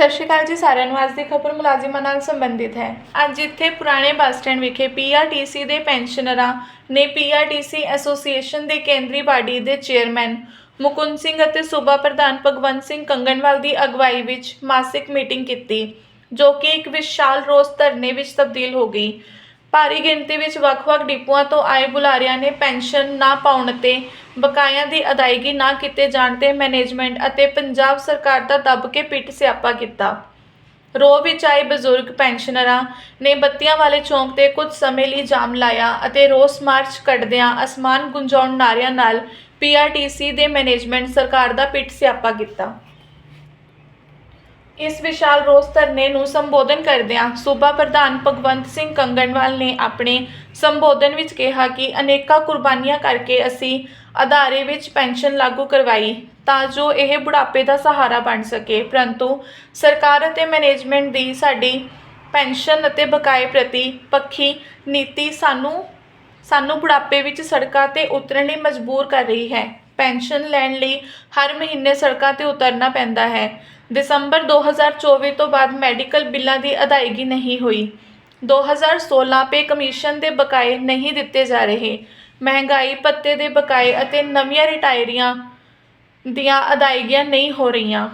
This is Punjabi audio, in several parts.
ਸਤਿ ਸ਼੍ਰੀ ਅਕਾਲ ਜੀ ਸਾਰਿਆਂ ਨੂੰ। ਅੱਜ ਦੀ ਖਬਰ ਮੁਲਾਜ਼ਮਾਂ ਨਾਲ ਸੰਬੰਧਿਤ ਹੈ। ਅੱਜ ਇੱਥੇ ਪੁਰਾਣੇ ਬੱਸ ਸਟੈਂਡ ਵਿਖੇ ਪੀਆਰਟੀਸੀ ਦੇ ਪੈਨਸ਼ਨਰਾਂ ਨੇ ਪੀਆਰਟੀਸੀ ਐਸੋਸੀਏਸ਼ਨ ਦੇ ਕੇਂਦਰੀ ਬਾਡੀ ਦੇ ਚੇਅਰਮੈਨ ਮੁਕੁੰਦ ਸਿੰਘ ਅਤੇ ਸੂਬਾ ਪ੍ਰਧਾਨ ਭਗਵੰਤ ਸਿੰਘ ਕੰਗਨਵਾਲ ਦੀ ਅਗਵਾਈ ਵਿੱਚ ਮਾਸਿਕ ਮੀਟਿੰਗ ਕੀਤੀ, ਜੋ ਕਿ ਇੱਕ ਵਿਸ਼ਾਲ ਰੋਸ ਧਰਨੇ ਵਿੱਚ ਤਬਦੀਲ ਹੋ ਗਈ। ਭਾਰੀ ਗਿਣਤੀ ਵਿੱਚ ਵੱਖ-ਵੱਖ ਡਿਪੂਆਂ ਤੋਂ ਆਏ ਬੁਲਾਰਿਆਂ ਨੇ ਪੈਨਸ਼ਨ ਨਾ ਪਾਉਣ ਤੇ ਬਕਾਇਆਂ ਦੀ ਅਦਾਇਗੀ ਨਾ ਕੀਤੇ ਜਾਣ ਤੇ ਮੈਨੇਜਮੈਂਟ ਅਤੇ ਪੰਜਾਬ ਸਰਕਾਰ ਦਾ ਦੱਬ ਕੇ ਪਿੱਟ ਸਿਆਪਾ ਕੀਤਾ। ਰੋਹ ਵਿੱਚ ਆਏ ਬਜ਼ੁਰਗ ਪੈਨਸ਼ਨਰਾਂ ਨੇ ਬੱਤੀਆਂ ਵਾਲੇ ਚੌਂਕ ਤੇ ਕੁਝ ਸਮੇਂ ਲਈ ਜਾਮ ਲਾਇਆ ਅਤੇ ਰੋਸ ਮਾਰਚ ਕੱਢਦਿਆਂ ਅਸਮਾਨ ਗੁੰਜਾਉਣ ਨਾਰਿਆਂ ਨਾਲ ਪੀਆਰਟੀਸੀ ਦੇ ਮੈਨੇਜਮੈਂਟ ਸਰਕਾਰ ਦਾ ਪਿੱਟ ਸਿਆਪਾ ਕੀਤਾ। ਇਸ ਵਿਸ਼ਾਲ ਰੋਸ ਧਰਨੇ ਨੂੰ ਸੰਬੋਧਨ ਕਰਦਿਆਂ ਸੂਬਾ ਪ੍ਰਧਾਨ ਭਗਵੰਤ ਸਿੰਘ ਕੰਗਣਵਾਲ ਨੇ ਆਪਣੇ ਸੰਬੋਧਨ ਵਿੱਚ ਕਿਹਾ ਕਿ ਅਨੇਕਾਂ ਕੁਰਬਾਨੀਆਂ ਕਰਕੇ ਅਸੀਂ ਅਦਾਰੇ ਵਿੱਚ ਪੈਨਸ਼ਨ ਲਾਗੂ ਕਰਵਾਈ ਤਾਂ ਜੋ ਇਹ ਬੁਢਾਪੇ ਦਾ ਸਹਾਰਾ ਬਣ ਸਕੇ। ਪਰੰਤੂ ਸਰਕਾਰ ਅਤੇ ਮੈਨੇਜਮੈਂਟ ਦੀ ਸਾਡੀ ਪੈਨਸ਼ਨ ਅਤੇ ਬਕਾਏ ਪ੍ਰਤੀ ਪੱਖੀ ਨੀਤੀ ਸਾਨੂੰ ਸਾਨੂੰ ਬੁਢਾਪੇ ਵਿੱਚ ਸੜਕਾਂ ਤੇ ਉਤਰਨ ਲਈ ਮਜਬੂਰ ਕਰ ਰਹੀ ਹੈ। ਪੈਨਸ਼ਨ ਲੈਣ ਲਈ ਹਰ ਮਹੀਨੇ ਸੜਕਾਂ ਤੇ ਉਤਰਨਾ ਪੈਂਦਾ ਹੈ। ਦਸੰਬਰ 2024 ਤੋਂ ਬਾਅਦ ਮੈਡੀਕਲ ਬਿੱਲਾਂ ਦੀ ਅਦਾਇਗੀ ਨਹੀਂ ਹੋਈ। 2016 ਪੇ ਕਮਿਸ਼ਨ ਦੇ ਬਕਾਏ ਨਹੀਂ ਦਿੱਤੇ ਜਾ ਰਹੇ। ਮਹਿੰਗਾਈ ਭੱਤੇ ਦੇ ਬਕਾਏ ਅਤੇ ਨਵੀਆਂ ਰਿਟਾਇਰੀਆਂ ਦੀਆਂ ਅਦਾਇਗੀਆਂ ਨਹੀਂ ਹੋ ਰਹੀਆਂ।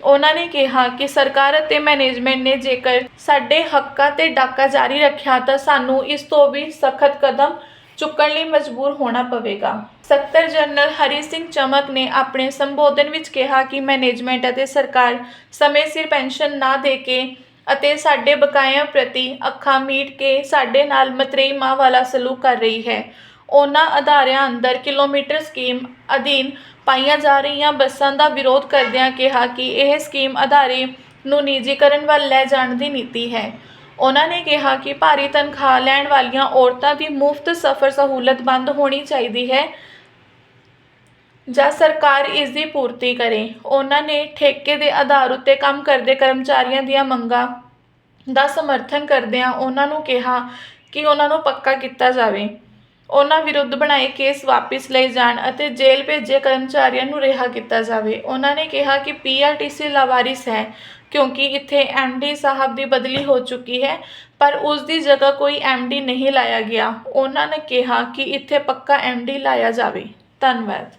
ਉਹਨਾਂ ਨੇ ਕਿਹਾ ਕਿ ਸਰਕਾਰ ਅਤੇ ਮੈਨੇਜਮੈਂਟ ਨੇ ਜੇਕਰ ਸਾਡੇ ਹੱਕਾਂ ਤੇ ਡਾਕਾ ਜਾਰੀ ਰੱਖਿਆ ਤਾਂ ਸਾਨੂੰ ਇਸ ਤੋਂ ਵੀ ਸਖਤ ਕਦਮ ਚੁੱਕਣ ਲਈ ਮਜਬੂਰ ਹੋਣਾ ਪਵੇਗਾ। ਸਕੱਤਰ ਜਨਰਲ ਹਰੀ ਸਿੰਘ ਚਮਕ ਨੇ ਆਪਣੇ ਸੰਬੋਧਨ ਵਿੱਚ ਕਿਹਾ ਕਿ ਮੈਨੇਜਮੈਂਟ ਅਤੇ ਸਰਕਾਰ ਸਮੇਂ ਸਿਰ ਪੈਨਸ਼ਨ ਨਾ ਦੇ ਕੇ ਅਤੇ ਸਾਡੇ ਬਕਾਇਆਂ ਪ੍ਰਤੀ ਅੱਖਾਂ ਮੀਟ ਕੇ ਸਾਡੇ ਨਾਲ ਮਤਰੇਈ ਮਾਂ ਵਾਲਾ ਸਲੂਕ ਕਰ ਰਹੀ ਹੈ। ਉਹਨਾਂ ਅਦਾਰਿਆਂ ਅੰਦਰ ਕਿਲੋਮੀਟਰ ਸਕੀਮ ਅਧੀਨ ਪਾਈਆਂ ਜਾ ਰਹੀਆਂ ਬੱਸਾਂ ਦਾ ਵਿਰੋਧ ਕਰਦਿਆਂ ਕਿਹਾ ਕਿ ਇਹ ਸਕੀਮ ਅਦਾਰੇ ਨੂੰ ਨਿੱਜੀਕਰਨ ਵੱਲ ਲੈ ਜਾਣ ਦੀ ਨੀਤੀ ਹੈ। ਉਹਨਾਂ ਨੇ ਕਿਹਾ ਕਿ ਭਾਰੀ ਤਨਖਾਹ ਲੈਣ ਵਾਲੀਆਂ ਔਰਤਾਂ ਦੀ ਮੁਫਤ ਸਫ਼ਰ ਸਹੂਲਤ ਬੰਦ ਹੋਣੀ ਚਾਹੀਦੀ ਹੈ ਜਾਂ ਸਰਕਾਰ ਇਸ ਦੀ ਪੂਰਤੀ ਕਰੇ। ਉਹਨਾਂ ਨੇ ਠੇਕੇ ਦੇ ਆਧਾਰ ਉੱਤੇ ਕੰਮ ਕਰਦੇ ਕਰਮਚਾਰੀਆਂ ਦੀਆਂ ਮੰਗਾਂ ਦਾ ਸਮਰਥਨ ਕਰਦਿਆਂ ਉਹਨਾਂ ਨੂੰ ਕਿਹਾ ਕਿ ਉਹਨਾਂ ਨੂੰ ਪੱਕਾ ਕੀਤਾ ਜਾਵੇ। ਉਹਨਾਂ ਵਿਰੁੱਧ ਬਣਾਏ ਕੇਸ ਵਾਪਸ ਲਏ ਜਾਣ ਅਤੇ ਜੇਲ੍ਹ ਭੇਜੇ ਕਰਮਚਾਰੀਆਂ ਨੂੰ ਰਿਹਾ ਕੀਤਾ ਜਾਵੇ। ਉਹਨਾਂ ਨੇ ਕਿਹਾ ਕਿ ਪੀਆਰਟੀਸੀ ਲਾਵਾਰਿਸ ਹੈ, ਕਿਉਂਕਿ ਇੱਥੇ ਐਮਡੀ ਸਾਹਿਬ ਦੀ ਬਦਲੀ ਹੋ ਚੁੱਕੀ ਹੈ, ਪਰ ਉਸ ਦੀ ਜਗ੍ਹਾ ਕੋਈ ਐਮਡੀ ਨਹੀਂ ਲਾਇਆ ਗਿਆ। ਉਹਨਾਂ ਨੇ ਕਿਹਾ ਕਿ ਇੱਥੇ ਪੱਕਾ ਐਮਡੀ ਲਾਇਆ ਜਾਵੇ। ਧੰਨਵਾਦ।